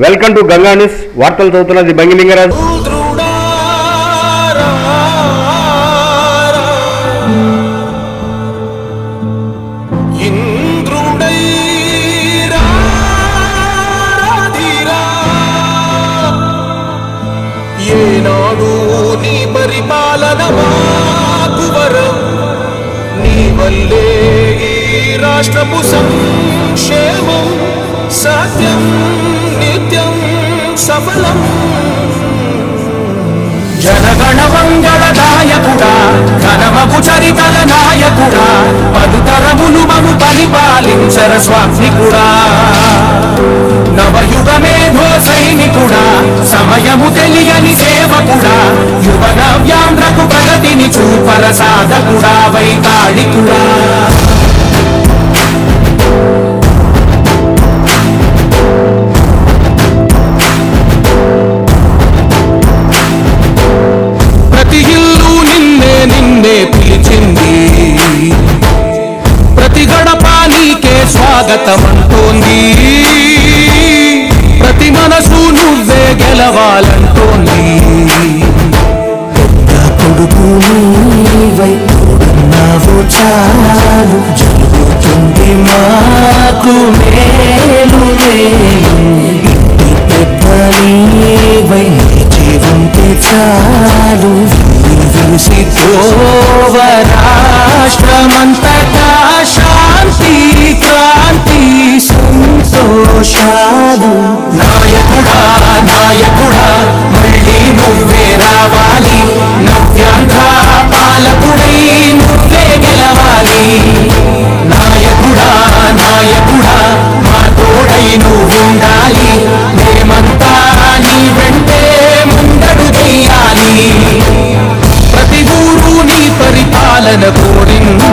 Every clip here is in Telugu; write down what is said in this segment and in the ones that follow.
Welcome to Ganga news. వార్తలు చదువుతున్నది బంగిలింగరాజు ఇంద్రుడై రాధిరా ఏనాడు నీ పరిపాలన మాకు వరం. నీ వల్లే ఈ రాష్ట్రపు సంక్షేమం. సత్యం నిత్యం సఫలం. జనగణ మంగళదాయకుడా ఘనమగు చరితల నాయకుడా పదుతరములు మము పరిపాలించర స్వామికుడా నవయుగ మేధో సైనికుడా సమయము తెలియని సేవకుడా యువనా నువ్వే గెలవాలంటోంది కొడుకు నీవై తోడున్నావు చాలు. జరుగుతుంది మాకు మేలు ఇంటి పెద్ద నీవై జీవంతే చాలు. విసి త్రోవ రాష్ట్రమంతటా శాంతి క్రాంతి సంతోషాలు. నాయకుడా తోడై నువ్వుండాలి. మేమంతా నీ వెంటే ముందడు చెయ్యాలి ప్రతి ఊరు నీ పరిపాలన కోరింది.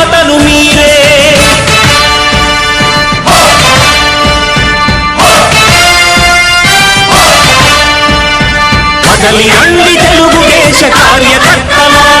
కదలి అండి తెలుగు దేశ కార్యకర్తలా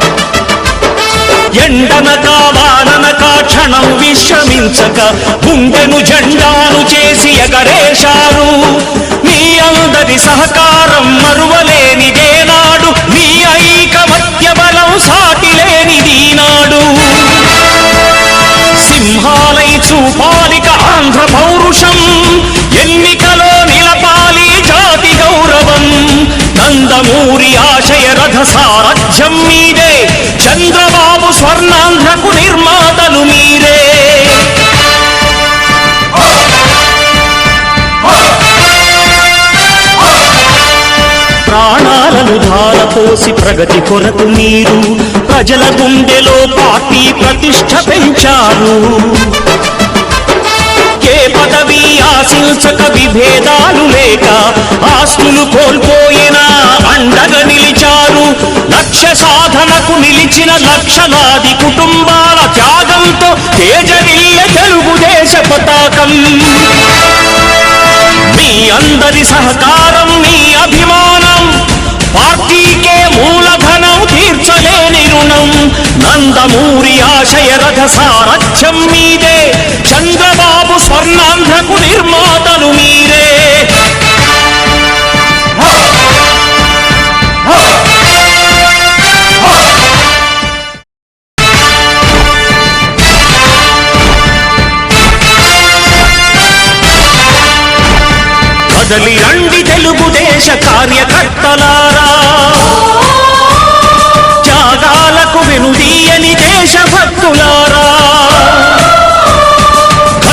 ఎండనక వాననక క్షణం విశ్రమించక గుండెను జెండాను చేసి ఎగరేశారు. మీ అందరి సహకారం మరువలేనిదేనాడు మీ ఐకమత్య బలం సాటిలేనిది నాడు సింహాలై చూపాలిక ఆంధ్ర పౌరుషం ఎన్నికలో సారథ్యం మీదే చంద్రబాబు స్వర్ణాంధ్రకు నిర్మాతలు మీరే. ప్రాణాలను ధారపోసి ప్రగతి కొరకు మీరు ప్రజల గుండెలో పార్టీ ప్రతిష్ట పెంచారు. పదవి ఆశించక విభేదాలు లేక ఆస్తులు కోల్పోయినా అండగా నిలిచారు. లక్ష్య సాధనకు నిలిచిన లక్షలాది కుటుంబాల త్యాగంతో తేజరిల్లె తెలుగుదేశ పతాకం. మీ అందరి సహకారం మీ అభిమానం పార్టీకే మూలధనం తీర్చలేని రుణం నందమూరి ఆశయ రథ సారథ్యం మీదే చంద్ర స్వర్ణాంధ్రకు నిర్మాతలు మీరే. కదలి రండి తెలుగుదేశ కార్యకర్తలారా. త్యాగాలకు వెనుదీయని దేశభక్తులారా.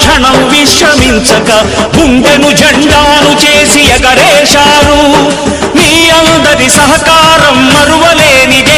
క్షణం విశ్రమించక గుండెను జెండాను చేసి ఎగరేశారు. మీ అందరి సహకారం మరువలేనిదే.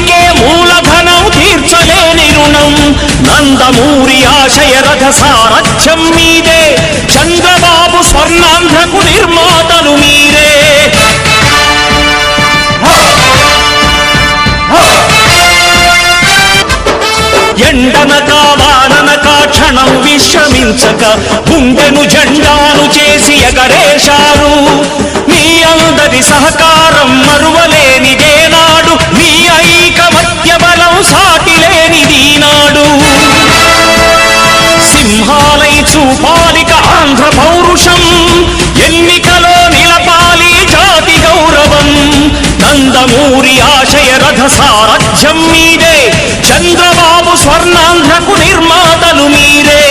నందమూరి ఆశయ రథ సారథ్యం మీదే. చంద్రబాబు స్వర్ణాంధ్రకు నిర్మాతలు మీరే. ఎండనక వాననక క్షణం విశ్రమించక గుండెను జెండాను చేసి ఎగరేశారు. మీ అందరి సహకారం సారథ్యం మీదే చంద్రబాబు స్వర్ణాంధ్రకు నిర్మాతలు మీరే.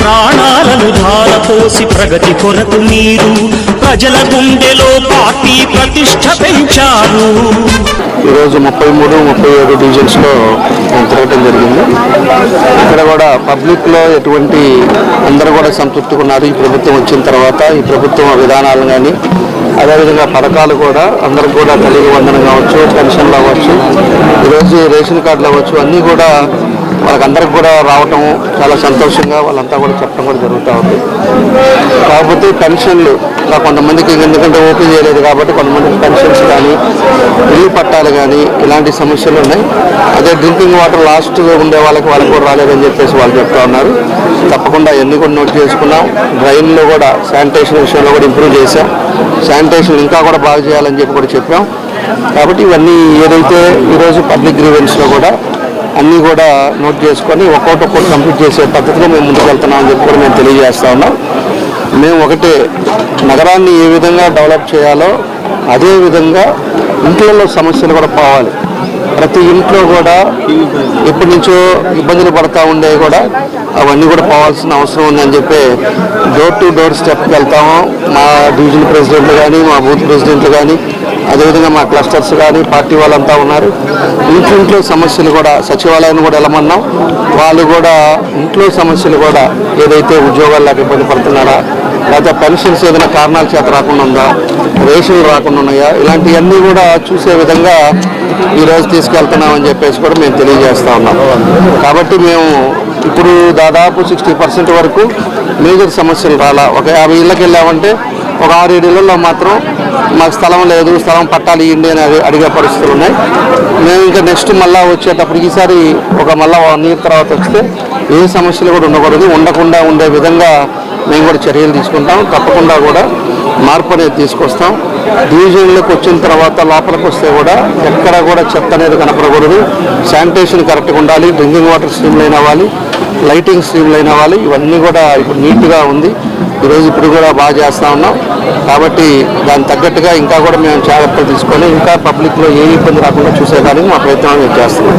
ప్రాణాలను ధారపోసి ప్రగతి కొరకు మీరు ప్రజల గుండెలో పార్టీ ప్రతిష్ట పెంచారు. ఈరోజు ముప్పై మూడు ముప్పై ఏడు డివిజన్స్లో తిరగటం జరిగింది. ఇక్కడ కూడా పబ్లిక్లో ఎటువంటి అందరూ కూడా సంతృప్తిగా ఉన్నారు. ఈ ప్రభుత్వం వచ్చిన తర్వాత ఈ ప్రభుత్వం విధానాలు కానీ అదేవిధంగా పథకాలు కూడా అందరికి కూడా కలిగి వందనం కావచ్చు పెన్షన్లు అవ్వచ్చు ఈరోజు రేషన్ కార్డులు అవ్వచ్చు అన్నీ కూడా వాళ్ళకందరికి కూడా రావటం చాలా సంతోషంగా వాళ్ళంతా కూడా చెప్పడం కూడా జరుగుతూ ఉంది. కాకపోతే పెన్షన్లు కొంతమందికి ఎందుకంటే ఓపెన్ చేయలేదు కాబట్టి కొంతమందికి పెన్షన్స్ కానీ ఇల్లు పట్టాలు కానీ ఇలాంటి సమస్యలు ఉన్నాయి. అదే డ్రింకింగ్ వాటర్ లాస్ట్ ఉండే వాళ్ళకి వాళ్ళకి కూడా రాలేదని చెప్పేసి వాళ్ళు చెప్తా ఉన్నారు. తప్పకుండా ఎన్ని కూడా నోట్ చేసుకున్నాం. డ్రైన్లో కూడా శానిటేషన్ విషయంలో కూడా ఇంప్రూవ్ చేశాం. శానిటేషన్ ఇంకా కూడా బాగా చేయాలని చెప్పి కూడా చెప్పాం. కాబట్టి ఇవన్నీ ఏదైతే ఈరోజు పబ్లిక్ గ్రీవెన్స్లో కూడా అన్నీ కూడా నోట్ చేసుకొని ఒక్కొక్కటి ఒక్కటి కంప్లీట్ చేసే పద్ధతిలో మేము ముందుకు అని చెప్పి కూడా మేము తెలియజేస్తా ఉన్నాం. మేము ఒకటే నగరాన్ని ఏ విధంగా డెవలప్ చేయాలో అదే విధంగా ఇంట్లో సమస్యలు కూడా పోవాలి. ప్రతి ఇంట్లో కూడా ఎప్పటి నుంచో ఇబ్బందులు పడతా ఉండే కూడా అవన్నీ కూడా పోవాల్సిన అవసరం ఉందని చెప్పి డోర్ టు డోర్ స్టెప్కి వెళ్తాము. మా డివిజన్ ప్రెసిడెంట్లు కానీ మా బూత్ ప్రెసిడెంట్లు కానీ అదేవిధంగా మా క్లస్టర్స్ కానీ పార్టీ వాళ్ళంతా ఉన్నారు. ఇంట్లో సమస్యలు కూడా సచివాలయాన్ని కూడా వెళ్ళమన్నాం. వాళ్ళు కూడా ఇంట్లో సమస్యలు కూడా ఏదైతే ఉద్యోగాలు లేక ఇబ్బంది పడుతున్నారా లేకపోతే పెన్షన్స్ ఏదైనా కారణాల చేత రాకుండా ఉందా రేషన్లు రాకుండా ఉన్నాయా ఇలాంటివన్నీ కూడా చూసే విధంగా ఈరోజు తీసుకెళ్తున్నామని చెప్పేసి కూడా మేము తెలియజేస్తా ఉన్నాం. కాబట్టి మేము ఇప్పుడు దాదాపు సిక్స్టీ పర్సెంట్ వరకు మేజర్ సమస్యలు రాలా. ఒక యాభై ఇళ్ళకి వెళ్ళామంటే ఒక ఆరు ఏడు ఇళ్ళలో మాత్రం మాకు స్థలం లేదు స్థలం పట్టాలి ఇవ్వండి అని అడిగే పరిస్థితులు ఉన్నాయి. మేము ఇంకా నెక్స్ట్ మళ్ళా వచ్చేటప్పుడు ఈసారి ఒక మళ్ళా వన్ ఇయర్ తర్వాత వస్తే ఏ సమస్యలు కూడా ఉండకూడదు. ఉండకుండా ఉండే విధంగా మేము కూడా చర్యలు తీసుకుంటాం. తప్పకుండా కూడా మార్పు అనేది తీసుకొస్తాం. డివిజన్లకు వచ్చిన తర్వాత లోపలికి వస్తే కూడా ఎక్కడ కూడా చెత్త అనేది కనపడకూడదు. శానిటేషన్ కరెక్ట్గా ఉండాలి డ్రింకింగ్ వాటర్ స్ట్రీమ్ లైన్ అవ్వాలి. లైటింగ్ స్ట్రీమ్ అయిన వాళ్ళు ఇవన్నీ కూడా ఇప్పుడు నీట్గా ఉంది. ఈరోజు ఇప్పుడు కూడా బాగా చేస్తూ ఉన్నాం. కాబట్టి దానికి తగ్గట్టుగా ఇంకా కూడా మేము జాగ్రత్తలు తీసుకొని ఇంకా పబ్లిక్లో ఏ ఇబ్బంది రాకుండా చూసేదానికి మా ప్రయత్నం మేము చేస్తున్నాం.